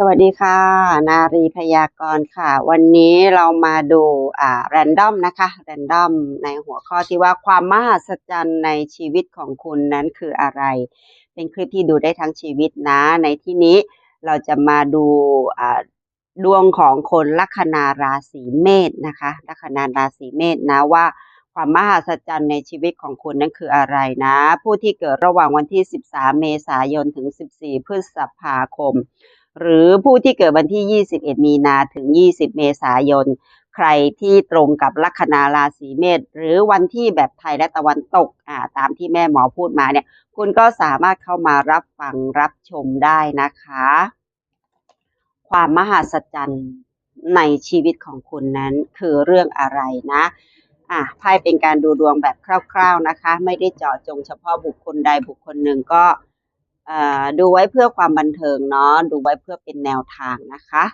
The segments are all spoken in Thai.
สวัสดีค่ะ นารีพยากรณ์ค่ะ วันนี้เรามาดูอ่าแรนดอมนะคะแรนดอมในหัวข้อที่ว่าความมหัศจรรย์ในชีวิตของคุณนั้นคืออะไร เป็นคลิปที่ดูได้ทั้งชีวิตนะ ในที่นี้เราจะมาดูอ่าดวงของคนลัคนาราศีเมษนะคะลัคนาราศีเมษนะว่าความมหัศจรรย์ในชีวิตของคุณนั้นคืออะไรนะ ผู้ที่เกิดระหว่างวันที่ 13 เมษายนถึง 14 พฤษภาคม หรือผู้ที่เกิดวันที่ 21 มีนาถึง 20 เมษายน ใครที่ตรงกับลัคนาราศีเมษหรือวันที่แบบไทยและตะวันตกอ่าตามที่แม่หมอพูดมาเนี่ย คุณก็สามารถเข้ามารับฟังรับชมได้นะคะ ความมหัศจรรย์ในชีวิตของคุณนั้นคือเรื่องอะไรนะอะไพ่เป็นการดูดวงแบบคร่าว ๆนะคะ ไม่ได้เจาะจงเฉพาะบุคคลใดบุคคลหนึ่งก็ ดูไว้เพื่อความบันเทิงเนาะดูไว้เพื่อเป็นแนวทางนะคะ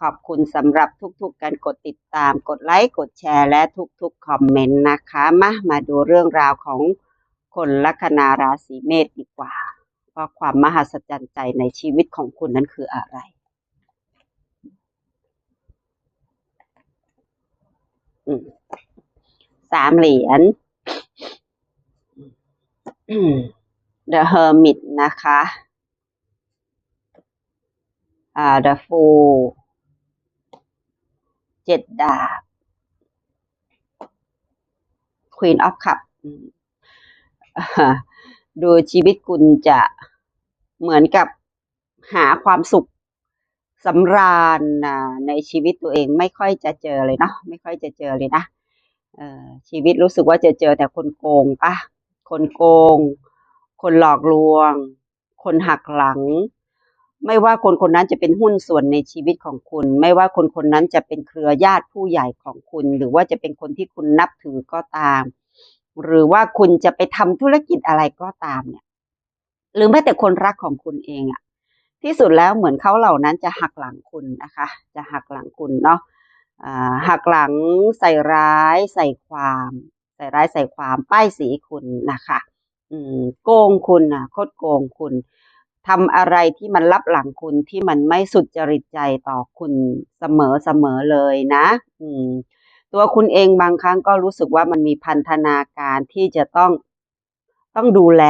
ขอบคุณสำหรับทุกๆการกดติดตาม กดไลค์กดแชร์และทุกๆคอมเมนต์นะคะมามาดูเรื่องราวของคนลัคนาราศีเมษดีกว่าว่าความมหัศจรรย์ใจในชีวิตของคุณนั้นคืออะไรสามเหรียญ The Hermit นะคะ อ่า The Fool เจ็ดดาบ Queen of Cup อืมอ่าดูชีวิตคุณจะเหมือนกับหาความสุขสำราญในชีวิตตัวเองไม่ค่อยจะเจอเลยเนาะไม่ค่อยจะเจอเลยนะชีวิตรู้สึกว่าจะเจอแต่คนโกงปะคนโกง คนหลอกลวง คนหักหลัง ไม่ว่าคนคนนั้นจะเป็นหุ้นส่วนในชีวิตของคุณ ไม่ว่าคนคนนั้นจะเป็นเครือญาติผู้ใหญ่ของคุณ หรือว่าจะเป็นคนที่คุณนับถือก็ตาม หรือว่าคุณจะไปทำธุรกิจอะไรก็ตามเนี่ย หรือแม้แต่คนรักของคุณเองอะที่สุดแล้วเหมือนเขาเหล่านั้นจะหักหลังคุณนะคะ จะหักหลังคุณเนาะอ่าหักหลังใส่ร้ายใส่ความ ใส่ร้ายใส่ความป้ายสีคุณนะคะ โกงคุณนะโคตรโกงคุณทำอะไรที่มันลับหลังคุณที่มันไม่สุดจริตใจต่อคุณเสมอเสมอเลยนะ อืม ตัวคุณเองบางครั้งก็รู้สึกว่ามันมีพันธนาการที่จะต้องต้องดูแล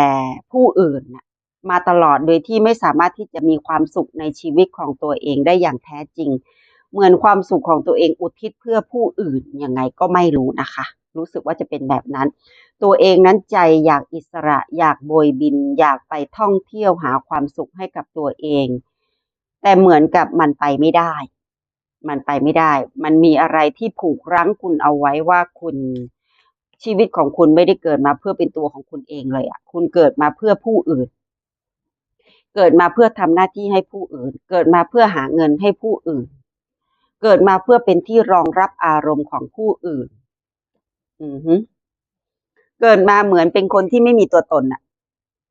ผู้อื่นนะมาตลอดโดยที่ไม่สามารถที่จะมีความสุขในชีวิตของตัวเองได้อย่างแท้จริง เหมือนความสุขของตัวเองอุทิศเพื่อผู้อื่นยังไงก็ไม่รู้นะคะ รู้สึกว่าจะเป็นแบบนั้น ตัวเองนั้นใจอยากอิสระอยากโบยบิน อยากไปท่องเที่ยวหาความสุขให้กับตัวเอง แต่เหมือนกับมันไปไม่ได้ มันไปไม่ได้ มันมีอะไรที่ผูกรั้งคุณเอาไว้ว่าคุณชีวิตของคุณไม่ได้เกิดมาเพื่อเป็นตัวของคุณเองเลยอะคุณเกิดมาเพื่อผู้อื่น เกิดมาเพื่อทำหน้าที่ให้ผู้อื่น เกิดมาเพื่อหาเงินให้ผู้อื่น เกิดมาเพื่อเป็นที่รองรับอารมณ์ของผู้อื่น อือฮึ เกิดมาเหมือนเป็นคนที่ไม่มีตัวตนอะ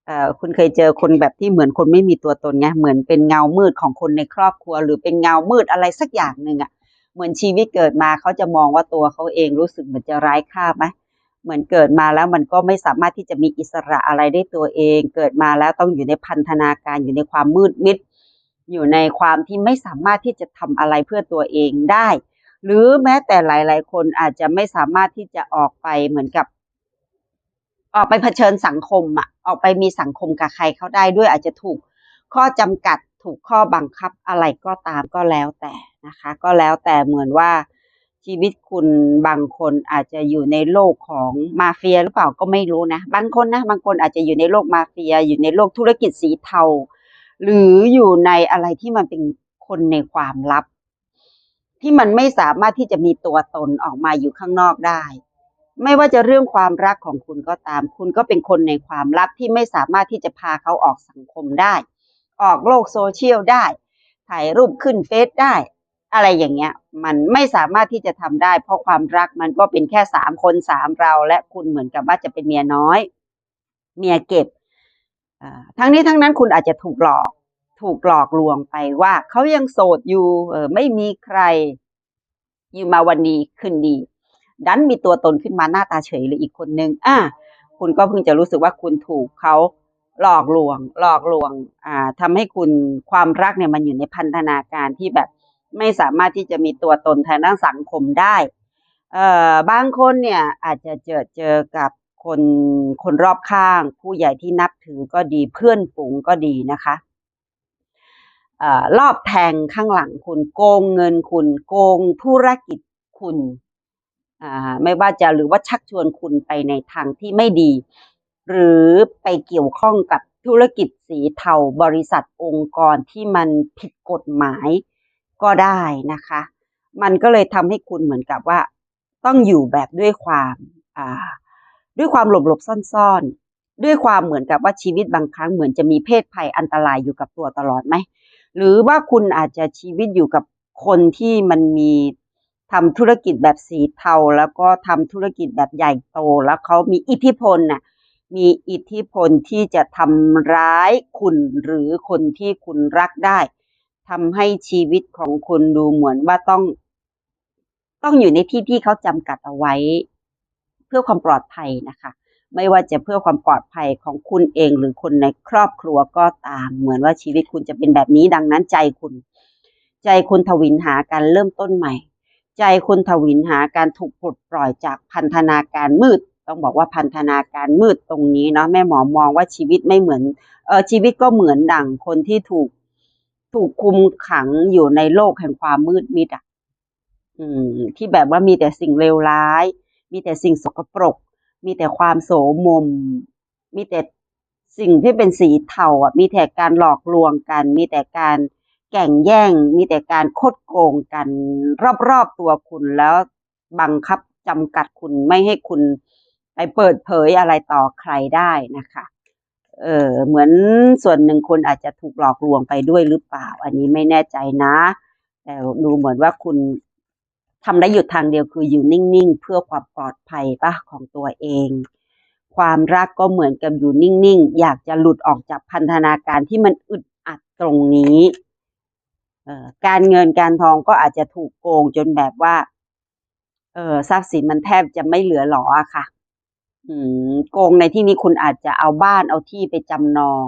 เอ่อคุณเคยเจอคนแบบที่เหมือนคนไม่มีตัวตนไงเหมือนเป็นเงามืดของคนในครอบครัว หรือเป็นเงามืดอะไรสักอย่างหนึ่งอะ เหมือนชีวิตเกิดมาเขาจะมองว่าตัวเขาเองรู้สึกเหมือนจะไร้ค่าไหมเหมือนเกิดมาแล้วมันก็ไม่สามารถที่จะมีอิสระอะไรได้ตัวเอง เกิดมาแล้วต้องอยู่ในพันธนาการอยู่ในความมืดมิด อยู่ในความที่ไม่สามารถที่จะทำอะไรเพื่อตัวเองได้ หรือแม้แต่หลาย ๆ คนอาจจะไม่สามารถที่จะออกไปเหมือนกับ ออกไปเผชิญสังคมอะออกไปมีสังคมกับใครเขาได้ด้วยอาจจะถูกข้อจำกัดถูกข้อบังคับอะไรก็ตามก็แล้วแต่นะคะ ก็แล้วแต่เหมือนว่าชีวิตคุณบางคนอาจจะอยู่ในโลกของมาเฟียหรือเปล่าก็ไม่รู้นะ บางคนนะบางคนอาจจะอยู่ในโลกมาเฟีย อยู่ในโลกธุรกิจสีเทา หรืออยู่ในอะไรที่มันเป็นคนในความลับ ที่มันไม่สามารถที่จะมีตัวตนออกมาอยู่ข้างนอกได้ ไม่ว่าจะเรื่องความรักของคุณก็ตาม คุณก็เป็นคนในความลับที่ไม่สามารถที่จะพาเขาออกสังคมได้ ออกโลกโซเชียลได้ ถ่ายรูปขึ้นเฟซได้ อะไรอย่างเงี้ย มันไม่สามารถที่จะทำได้ เพราะความรักมันก็เป็นแค่สามคนสามเรา และคุณเหมือนกับว่าจะเป็นเมียน้อย เมียเก็บทั้งนี้ทั้งนั้นคุณอาจจะถูกหลอก ถูกหลอกลวงไปว่าเขายังโสดอยู่ไม่มีใคร อยู่มาวันดีคืนดี ดันมีตัวตนขึ้นมาหน้าตาเฉยเลยอีกคนนึงอะคุณก็เพิ่งจะรู้สึกว่าคุณถูกเขาหลอกลวง หลอกลวงอ่าทำให้คุณความรักเนี่ยมันอยู่ในพันธนาการที่แบบไม่สามารถที่จะมีตัวตนทางด้านสังคมได้เอ่อบางคนเนี่ยอาจจะเจอเจอกับคนคนรอบข้าง ผู้ใหญ่ที่นับถือก็ดีเพื่อนฝูงก็ดีนะคะเอ่อรอบแทงข้างหลังคุณโกงเงินคุณโกงธุรกิจคุณ ไม่ว่าจะหรือว่าชักชวนคุณไปในทางที่ไม่ดี หรือไปเกี่ยวข้องกับธุรกิจสีเทาบริษัทองค์กรที่มันผิดกฎหมายก็ได้นะคะ มันก็เลยทำให้คุณเหมือนกับว่า ต้องอยู่แบบด้วยความด้วยความหลบหลบซ่อนซ่อนๆด้วยความเหมือนกับว่าชีวิตบางครั้งเหมือนจะมีเพศภัยอันตรายอยู่กับตัวตลอดไหมหรือว่าคุณอาจจะชีวิตอยู่กับคนที่มันมี ทำธุรกิจแบบสีเทา แล้วก็ทำธุรกิจแบบใหญ่โต แล้วเขามีอิทธิพลน่ะมีอิทธิพลที่จะทำร้ายคุณหรือคนที่คุณรักได้ทำให้ชีวิตของคุณดูเหมือนว่าต้อง ต้องอยู่ในที่ที่เขาจำกัดเอาไว้ เพื่อความปลอดภัยนะคะ ไม่ว่าจะเพื่อความปลอดภัยของคุณเองหรือคนในครอบครัวก็ตาม เหมือนว่าชีวิตคุณจะเป็นแบบนี้ดังนั้นใจคุณ ใจคุณทวินหาการเริ่มต้นใหม่ ใจคุณทวินหาการถูกปลดปล่อยจากพันธนาการมืด ต้องบอกว่าพันธนาการมืดตรงนี้เนาะแม่หมอมองว่าชีวิตไม่เหมือนเออชีวิตก็เหมือนดั่งคนที่ถูกถูกคุมขังอยู่ในโลกแห่งความมืดมิดอะอืม ที่แบบว่ามีแต่สิ่งเลวร้าย มีแต่สิ่งสกปรก มีแต่ความโสมม มีแต่สิ่งที่เป็นสีเทาอะ มีแต่การหลอกลวงกัน มีแต่การ แก่งแย่งมีแต่การคดโกงกันรอบๆตัวคุณแล้วบังคับจำกัดคุณไม่ให้คุณไปเปิดเผยอะไรต่อใครได้นะคะเออเหมือนส่วนหนึ่งคนอาจจะถูกหลอกลวงไปด้วยหรือเปล่า อันนี้ไม่แน่ใจนะ แต่ดูเหมือนว่าคุณทำได้หยุดทางเดียวคืออยู่นิ่งๆ เพื่อความปลอดภัยปะของตัวเอง ความรักก็เหมือนกับอยู่นิ่งๆ อยากจะหลุดออกจากพันธนาการที่มันอึดอัดตรงนี้ การเงินการทองก็อาจจะถูกโกงจนแบบว่า เออทรัพย์สินมันแทบจะไม่เหลือหรออะค่ะ อืม โกงในที่นี้คุณอาจจะเอาบ้านเอาที่ไปจำนอง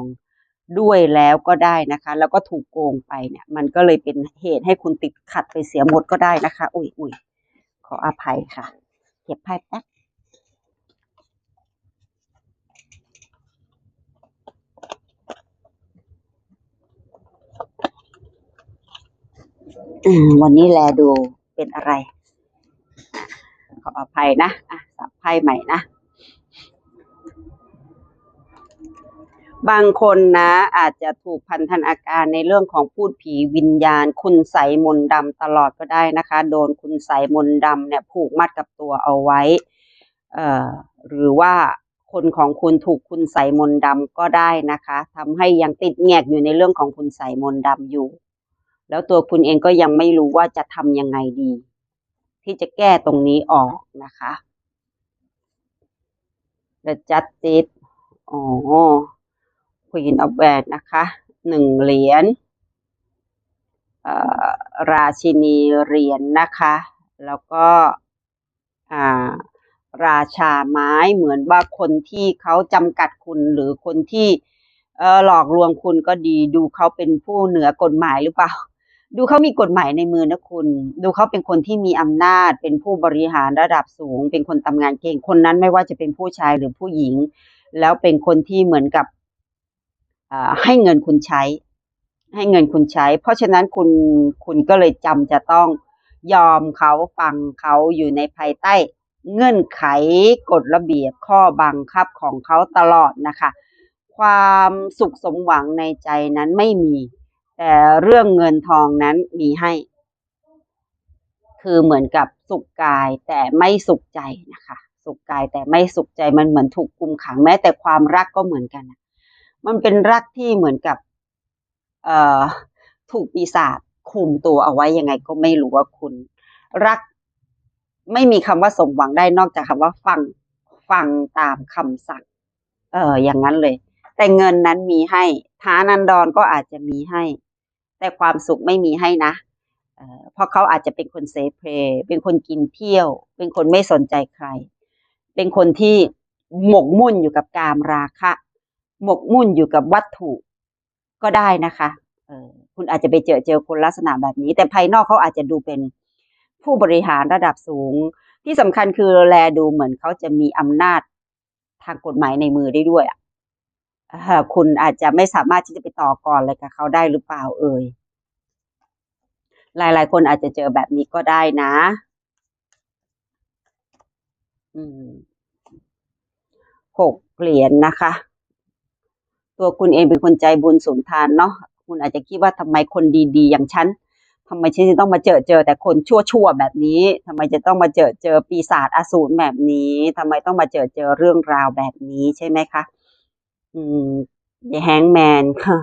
ด้วยแล้วก็ได้นะคะ แล้วก็ถูกโกงไปเนี่ย มันก็เลยเป็นเหตุให้คุณติดขัดไปเสียหมดก็ได้นะคะ อุ้ยอุ้ยขออภัยค่ะ เก็บไพ่แป๊บอ วันนี้แลดูเป็นอะไร ขออภัยนะอะสับไพ่ใหม่นะ บางคนนะ อาจจะถูกพันธนาการในเรื่องของพูดผีวิญญาณ คุณใสมนดำตลอดก็ได้นะคะ โดนคุณใสมนดำเนี่ยผูกมัดกับตัวเอาไว้ เอ่อ หรือว่าคนของคุณถูกคุณใสมนดำก็ได้นะคะทำให้ยังติดแงกอยู่ในเรื่องของคุณใสมนดำอยู่ แล้วตัวคุณเองก็ยังไม่รู้ว่าจะทำยังไงดี ที่จะแก้ตรงนี้ออกนะคะ The Justice อ๋อ Queen of w a n d นะคะหนึ่งเหรียญเอ่อราชินีเหรียญนะคะ แล้วก็อ่าราชาไม้เหมือนว่าคนที่เขาจำกัดคุณหรือคนที่หลอกลวงคุณก็ดีดูเขาเป็นผู้เหนือกฎหมายหรือเปล่า ดูเขามีกฎหมายในมือนะคุณ ดูเขาเป็นคนที่มีอำนาจ เป็นผู้บริหารระดับสูง เป็นคนทำงานเก่ง คนนั้นไม่ว่าจะเป็นผู้ชายหรือผู้หญิง แล้วเป็นคนที่เหมือนกับให้เงินคุณใช้ ให้เงินคุณใช้ เพราะฉะนั้นคุณคุณก็เลยจำจะต้องยอมเขาฟังเขาอยู่ในภายใต้ เงื่อนไขกฎระเบียบข้อบังคับของเขาตลอดนะคะ ความสุขสมหวังในใจนั้นไม่มี แต่เรื่องเงินทองนั้นมีให้ คือเหมือนกับสุขกายแต่ไม่สุขใจนะคะ สุขกายแต่ไม่สุขใจมันเหมือนถูกคุมขังแม้แต่ความรักก็เหมือนกัน มันเป็นรักที่เหมือนกับ เอ่อถูกปีศาจคุมตัวเอาไว้ยังไงก็ไม่รู้ว่าคุณ รักไม่มีคำว่าสมหวังได้นอกจากคำว่าฟังฟังตามคำสั่ง เอออย่างนั้นเลย แต่เงินนั้นมีให้ฐานันดรก็อาจจะมีให้ แต่ความสุขไม่มีให้นะเพราะเขาอาจจะเป็นคนเซเพลเป็นคนกินเที่ยว เป็นคนไม่สนใจใคร เป็นคนที่หมกมุ่นอยู่กับกามราคะ หมกมุ่นอยู่กับวัตถุก็ได้นะคะคุณอาจจะไปเจอเจอคนลักษณะแบบนี้ แต่ภายนอกเขาอาจจะดูเป็นผู้บริหารระดับสูง ที่สำคัญคือแลดูเหมือนเขาจะมีอำนาจทางกฎหมายในมือได้ด้วยอะ คุณอาจจะไม่สามารถที่จะไปต่อกรอะไรกับเขาได้หรือเปล่าเอ่ยหลาย ๆ คนอาจจะเจอแบบนี้ก็ได้นะ อืมหกเหรียญนะคะ ตัวคุณเองเป็นคนใจบุญสุนทานเนาะคุณอาจจะคิดว่าทำไมคนดีๆ อย่างฉันทำไมฉันจะต้องมาเจอเจอแต่คนชั่วๆแบบนี้ทำไมจะต้องมาเจอเจอปีศาจอสูรแบบนี้ทำไมต้องมาเจอเจอเรื่องราวแบบนี้ใช่ไหมคะ อืมแฮงแมนค่ะ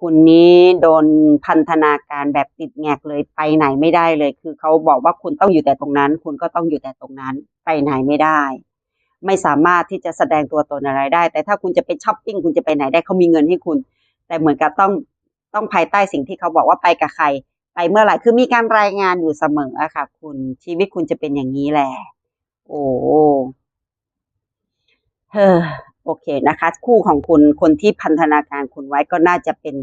คุณนี้โดนพันธนาการแบบติดแงกเลยไปไหนไม่ได้เลย คือเขาบอกว่าคุณต้องอยู่แต่ตรงนั้น คุณก็ต้องอยู่แต่ตรงนั้น ไปไหนไม่ได้ ไม่สามารถที่จะแสดงตัวตนอะไรได้ แต่ถ้าคุณจะไปช้อปปิ้งคุณจะไปไหนได้เขามีเงินให้คุณ แต่เหมือนกับต้องต้องภายใต้สิ่งที่เขาบอกว่าไปกับใคร ไปเมื่อไหร่คือมีการรายงานอยู่เสมออะค่ะ คุณชีวิตคุณจะเป็นอย่างนี้แหละ โอ้เฮ้อ โอเคนะคะ คู่ของคุณคนที่พันธนาการคุณไว้ก็น่าจะเป็น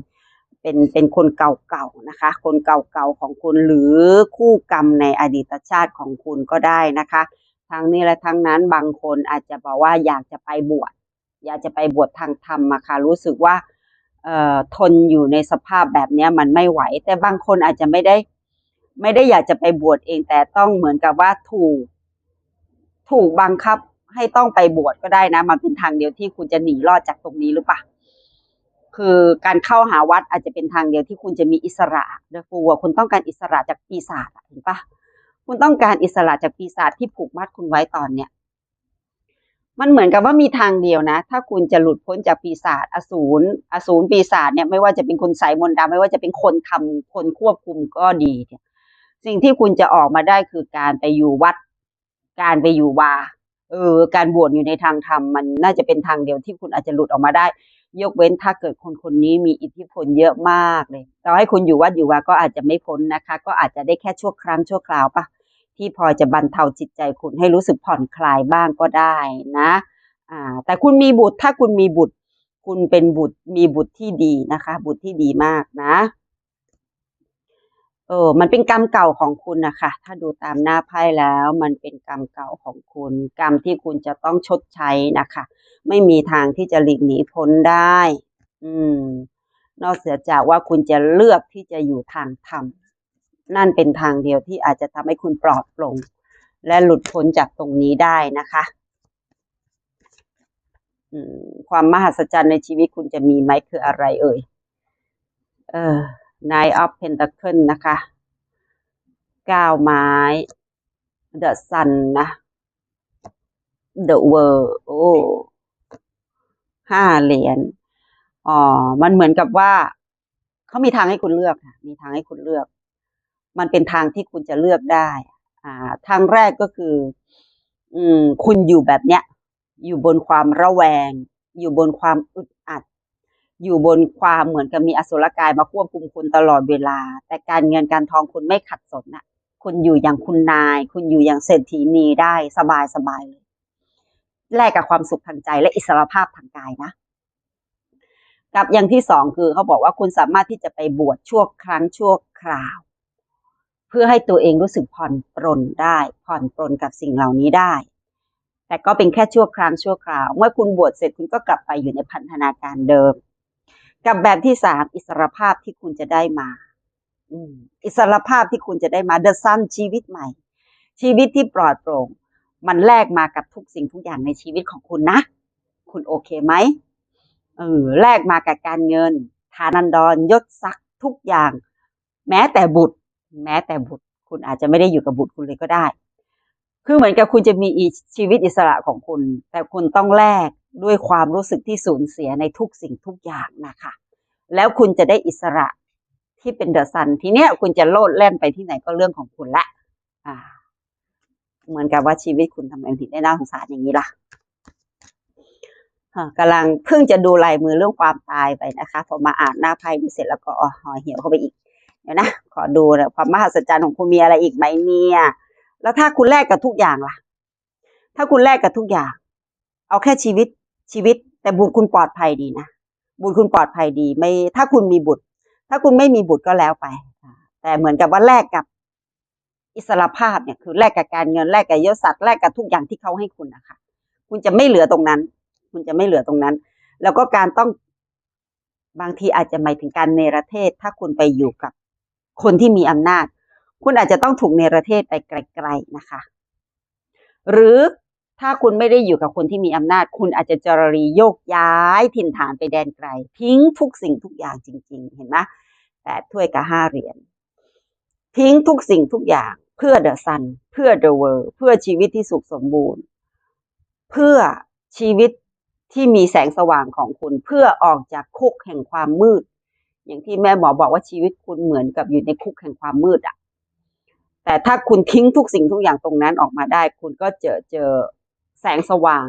เป็นเป็นคนเก่าๆนะคะ คนเก่าๆของคุณหรือคู่กรรมในอดีตชาติของคุณก็ได้นะคะทั้งนี้และทั้งนั้นบางคนอาจจะบอกว่าอยากจะไปบวชอยากจะไปบวชทางธรรมอะค่ะรู้สึกว่าเอ่อทนอยู่ในสภาพแบบนี้มันไม่ไหว แต่บางคนอาจจะไม่ได้ ไม่ได้อยากจะไปบวชเองแต่ต้องเหมือนกับว่าถูก ถูกบังคับ ให้ต้องไปบวชก็ได้นะ มันเป็นทางเดียวที่คุณจะหนีรอดจากตรงนี้หรือเปล่าคือการเข้าหาวัดอาจจะเป็นทางเดียวที่คุณจะมีอิสระเดฟูคุณต้องการอิสระจากปีศาจอะเห็นปะคุณต้องการอิสระจากปีศาจที่ผูกมัดคุณไว้ตอนเนี้ยมันเหมือนกับว่ามีทางเดียวนะ ถ้าคุณจะหลุดพ้นจากปีศาจอสูรอสูรปีศาจเนี่ยไม่ว่าจะเป็นคนใส่มนต์ดำไม่ว่าจะเป็นคนทำคนควบคุมก็ดีเนี่ยสิ่งที่คุณจะออกมาได้คือการไปอยู่วัด การไปอยู่วา เออการบวชอยู่ในทางธรรมมันน่าจะเป็นทางเดียวที่คุณอาจจะหลุดออกมาได้ ยกเว้นถ้าเกิดคนคนนี้มีอิทธิพลเยอะมากเลยต่อให้คุณอยู่วัดอยู่วาก็อาจจะไม่พ้นนะคะ ก็อาจจะได้แค่ชั่วครั้งชั่วคราวปะที่พอจะบรรเทาจิตใจคุณให้รู้สึกผ่อนคลายบ้างก็ได้นะอ่าแต่คุณมีบุตรถ้าคุณมีบุตร คุณเป็นบุตรมีบุตรที่ดีนะคะ บุตรที่ดีมากนะ เออ มันเป็นกรรมเก่าของคุณนะคะถ้าดูตามหน้าไพ่แล้วมันเป็นกรรมเก่าของคุณ กรรมที่คุณจะต้องชดใช้นะคะ ไม่มีทางที่จะหลีกหนีพ้นได้ อืม นอกเสียจากว่าคุณจะเลือกที่จะอยู่ทางธรรมนั่นเป็นทางเดียวที่อาจจะทำให้คุณปลอดโปร่งและหลุดพ้นจากตรงนี้ได้นะคะอืมความมหัศจรรย์ในชีวิตคุณจะมีไหมคืออะไรเอ่ยเออ Nine of Pentacles นะคะเก้าไม้ The Sun นะ The World โอ้ห้าเหรียญอ๋อ มันเหมือนกับว่าเขามีทางให้คุณเลือกค่ะ มีทางให้คุณเลือก มันเป็นทางที่คุณจะเลือกได้ อ่า ทางแรกก็คือ อืม คุณอยู่แบบเนี้ย อยู่บนความระแวง อยู่บนความอึด อยู่บนความเหมือนกับมีอสุรกายมาควบคุมคุณตลอดเวลา แต่การเงินการทองคุณไม่ขัดสนน่ะ คุณอยู่อย่างคุณนาย คุณอยู่อย่างเศรษฐีนีได้สบายสบายเลยแลกกับความสุขทางใจและอิสรภาพทางกายนะ กับอย่างที่สองคือเขาบอกว่าคุณสามารถที่จะไปบวชชั่วครั้งชั่วคราว เพื่อให้ตัวเองรู้สึกผ่อนปรนได้ ผ่อนปรนกับสิ่งเหล่านี้ได้ แต่ก็เป็นแค่ชั่วครั้งชั่วคราว เมื่อคุณบวชเสร็จคุณก็กลับไปอยู่ในพันธนาการเดิม กับแบบที่สามอิสรภาพที่คุณจะได้มาอิสรภาพที่คุณจะได้มาเดอะซันชีวิตใหม่ ชีวิตที่ปลอดโปร่ง มันแลกมากับทุกสิ่งทุกอย่างในชีวิตของคุณนะ คุณโอเคไหมเออแลกมากับการเงิน ฐานันดรยศศักดิ์ทุกอย่าง แม้แต่บุตร แม้แต่บุตร คุณอาจจะไม่ได้อยู่กับบุตรคุณเลยก็ได้ คือเหมือนกับคุณจะมีชีวิตอิสระของคุณ แต่คุณต้องแลก ด้วยความรู้สึกที่สูญเสียในทุกสิ่งทุกอย่างนะคะ แล้วคุณจะได้อิสระที่เป็นเดอะซันทีเนี้ยคุณจะโลดแล่นไปที่ไหนก็เรื่องของคุณละอ่า เหมือนกับว่าชีวิตคุณทำไมถึงได้น่าสงสารอย่างนี้ล่ะอ่ากำลังเพิ่งจะดูลายมือเรื่องความตายไปนะคะพอมาอ่านหน้าไพ่นี้เสร็จแล้วก็อ๋อห่อเหี่ยวเข้าไปอีกเดี๋ยวนะขอดูนะความมหัศจรรย์ของคุณมีอะไรอีกไหมเนี่ยแล้วถ้าคุณแลกกับทุกอย่างล่ะ ถ้าคุณแลกกับทุกอย่าง เอาแค่ชีวิต ชีวิต แต่บุญคุณปลอดภัยดีนะบุตรคุณปลอดภัยดี ไม่ ถ้าคุณมีบุตร ถ้าคุณไม่มีบุตรก็แล้วไปแต่เหมือนกับว่าแลกกับอิสรภาพเนี่ยคือแลกกับการเงินแลกกับยศศักดิ์แลกกับทุกอย่างที่เขาให้คุณนะคะคุณจะไม่เหลือตรงนั้น คุณจะไม่เหลือตรงนั้น แล้วก็การต้องบางทีอาจจะหมายถึงการเนรเทศ ถ้าคุณไปอยู่กับคนที่มีอำนาจ คุณอาจจะต้องถูกเนรเทศไปไกลๆนะคะ หรือ ถ้าคุณไม่ได้อยู่กับคนที่มีอำนาจ คุณอาจจะจรรีโยกย้ายถิ่นฐานไปแดนไกล ทิ้งทุกสิ่งทุกอย่างจริง ๆ เห็นไหมแปดถ้วยกับห้าเหรียญทิ้งทุกสิ่งทุกอย่างเพื่อเดอะซันเพื่อเดอะเวิร์เพื่อชีวิตที่สุขสมบูรณ์ เพื่อชีวิตที่มีแสงสว่างของคุณเพื่อออกจากคุกแห่งความมืด อย่างที่แม่หมอบอกว่าชีวิตคุณเหมือนกับอยู่ในคุกแห่งความมืดอะแต่ถ้าคุณทิ้งทุกสิ่งทุกอย่างตรงนั้นออกมาได้ คุณก็เจอเจอ แสงสว่าง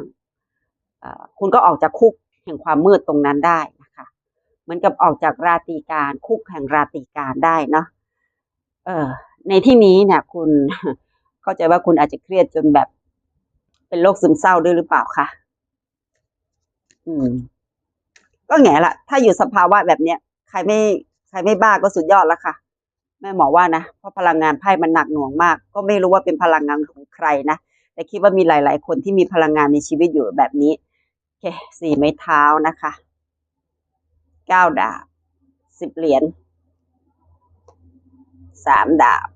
คุณก็ออกจากคุกแห่งความมืดตรงนั้นได้นะคะเหมือนกับออกจากราตรีการคุกแห่งราตรีการได้เนาะเออในที่นี้เนี่ยคุณเข้าใจว่าคุณอาจจะเครียดจนแบบ เป็นโรคซึมเศร้าด้วยหรือเปล่าคะอืม ก็แง่ละถ้าอยู่สภาวะแบบเนี้ยใครไม่ใครไม่บ้าก็สุดยอดแล้วค่ะแม่หมอว่านะเพราะพลังงานไพ่มันหนักหน่วงมาก ก็ไม่รู้ว่าเป็นพลังงานของใครนะ แต่คิดว่ามีหลาย ๆ คนที่มีพลังงานในชีวิตอยู่แบบนี้โอเคสี่ไม้เท้านะคะเก้าดาบสิบเหรียญสามดาบ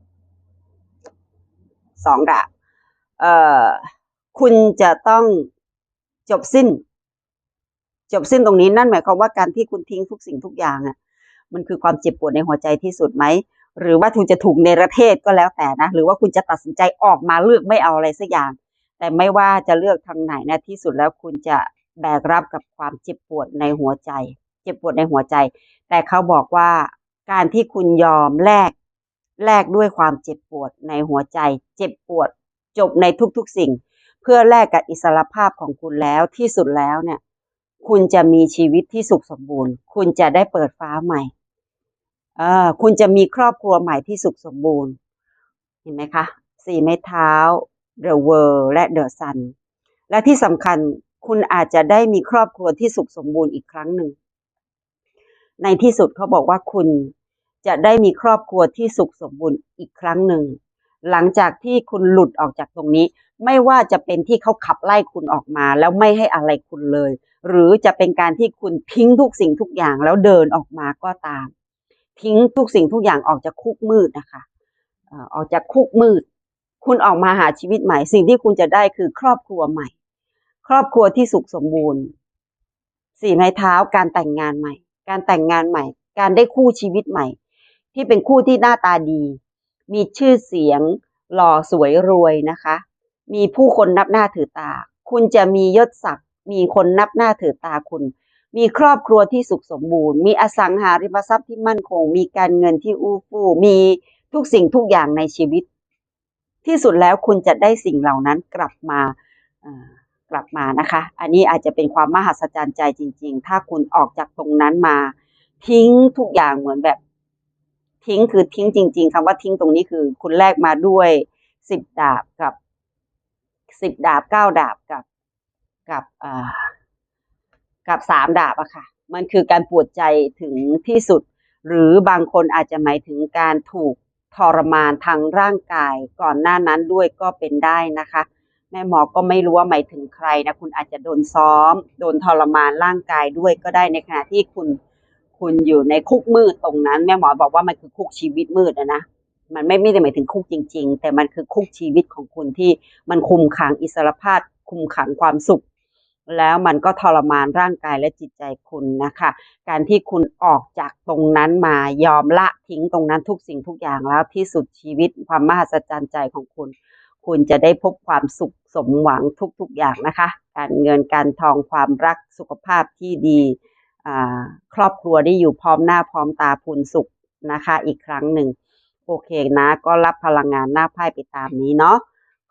สองดาบเอ่อคุณจะต้องจบสิ้น จบสิ้นตรงนี้นั่นหมายความว่าการที่คุณทิ้งทุกสิ่งทุกอย่างอะ มันคือความเจ็บปวดในหัวใจที่สุดไหม หรือว่าคุณจะถูกเนประเทศก็แล้วแต่นะ หรือว่าคุณจะตัดสินใจออกมาเลือกไม่เอาอะไรสักอย่าง แต่ไม่ว่าจะเลือกทางไหนนะที่สุดแล้วคุณจะแบกรับกับความเจ็บปวดในหัวใจ เจ็บปวดในหัวใจ แต่เขาบอกว่าการที่คุณยอมแลกแลกด้วยความเจ็บปวดในหัวใจ เจ็บปวดจบในทุกๆสิ่ง เพื่อแลกกับอิสรภาพของคุณแล้วที่สุดแล้วเนี่ย คุณจะมีชีวิตที่สุขสมบูรณ์ คุณจะได้เปิดฟ้าใหม่ คุณจะมีครอบครัวใหม่ที่สุขสมบูรณ์ เห็นไหมคะสี่ไม้เท้า The World และ The Sun และที่สำคัญคุณอาจจะได้มีครอบครัวที่สุขสมบูรณ์อีกครั้งหนึ่ง ในที่สุดเขาบอกว่าคุณจะได้มีครอบครัวที่สุขสมบูรณ์อีกครั้งหนึ่ง หลังจากที่คุณหลุดออกจากตรงนี้ ไม่ว่าจะเป็นที่เขาขับไล่คุณออกมา แล้วไม่ให้อะไรคุณเลย หรือจะเป็นการที่คุณทิ้งทุกสิ่งทุกอย่างแล้วเดินออกมาก็ตาม ทิ้งทุกสิ่งทุกอย่างออกจากคุกมืดนะคะเอ่อออกจากคุกมืด คุณออกมาหาชีวิตใหม่ สิ่งที่คุณจะได้คือครอบครัวใหม่ ครอบครัวที่สุขสมบูรณ์สี่ไม้เท้าการแต่งงานใหม่ การแต่งงานใหม่ การได้คู่ชีวิตใหม่ ที่เป็นคู่ที่หน้าตาดี มีชื่อเสียง หล่อสวยรวยนะคะ มีผู้คนนับหน้าถือตา คุณจะมียศศักดิ์มีคนนับหน้าถือตาคุณ มีครอบครัวที่สุขสมบูรณ์ มีอสังหาริมทรัพย์ที่มั่นคง มีการเงินที่อู้ฟู่ มีทุกสิ่งทุกอย่างในชีวิต ที่สุดแล้วคุณจะได้สิ่งเหล่านั้นกลับมากลับมานะคะ อันนี้อาจจะเป็นความมหัศจรรย์ใจจริง ๆ ถ้าคุณออกจากตรงนั้นมา ทิ้งทุกอย่างเหมือนแบบ ทิ้งคือทิ้งจริง ๆคำว่าทิ้งตรงนี้คือ คุณแลกมาด้วยสิบดาบกับสิบดาบเก้าดาบกับกับอ่า กับสามดาบอะค่ะ มันคือการปวดใจถึงที่สุด หรือบางคนอาจจะหมายถึงการถูกทรมานทางร่างกายก่อนหน้านั้นด้วยก็เป็นได้นะคะ แม่หมอก็ไม่รู้ว่าหมายถึงใครนะ คุณอาจจะโดนซ้อม โดนทรมานร่างกายด้วยก็ได้ในขณะที่คุณคุณอยู่ในคุกมืดตรงนั้น แม่หมอบอกว่ามันคือคุกชีวิตมืดอะนะ มันไม่ไม่ได้หมายถึงคุกจริง ๆ แต่มันคือคุกชีวิตของคุณที่มันคุมขังอิสรภาพคุมขังความสุข แล้วมันก็ทรมานร่างกายและจิตใจคุณนะคะ การที่คุณออกจากตรงนั้นมายอมละทิ้งตรงนั้นทุกสิ่งทุกอย่างแล้วที่สุดชีวิตความมหัศจรรย์ใจของคุณ คุณจะได้พบความสุขสมหวังทุกๆอย่างนะคะ การเงินการทองความรักสุขภาพที่ดีครอบครัวได้อยู่พร้อมหน้าพร้อมตาพูนสุขนะคะ อีกครั้งหนึ่งโอเคนะ ก็รับพลังงานหน้าไพ่ไปตามนี้เนาะ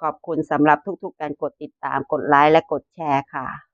ขอบคุณสำหรับทุกๆการกดติดตามกดไลค์และกดแชร์ค่ะ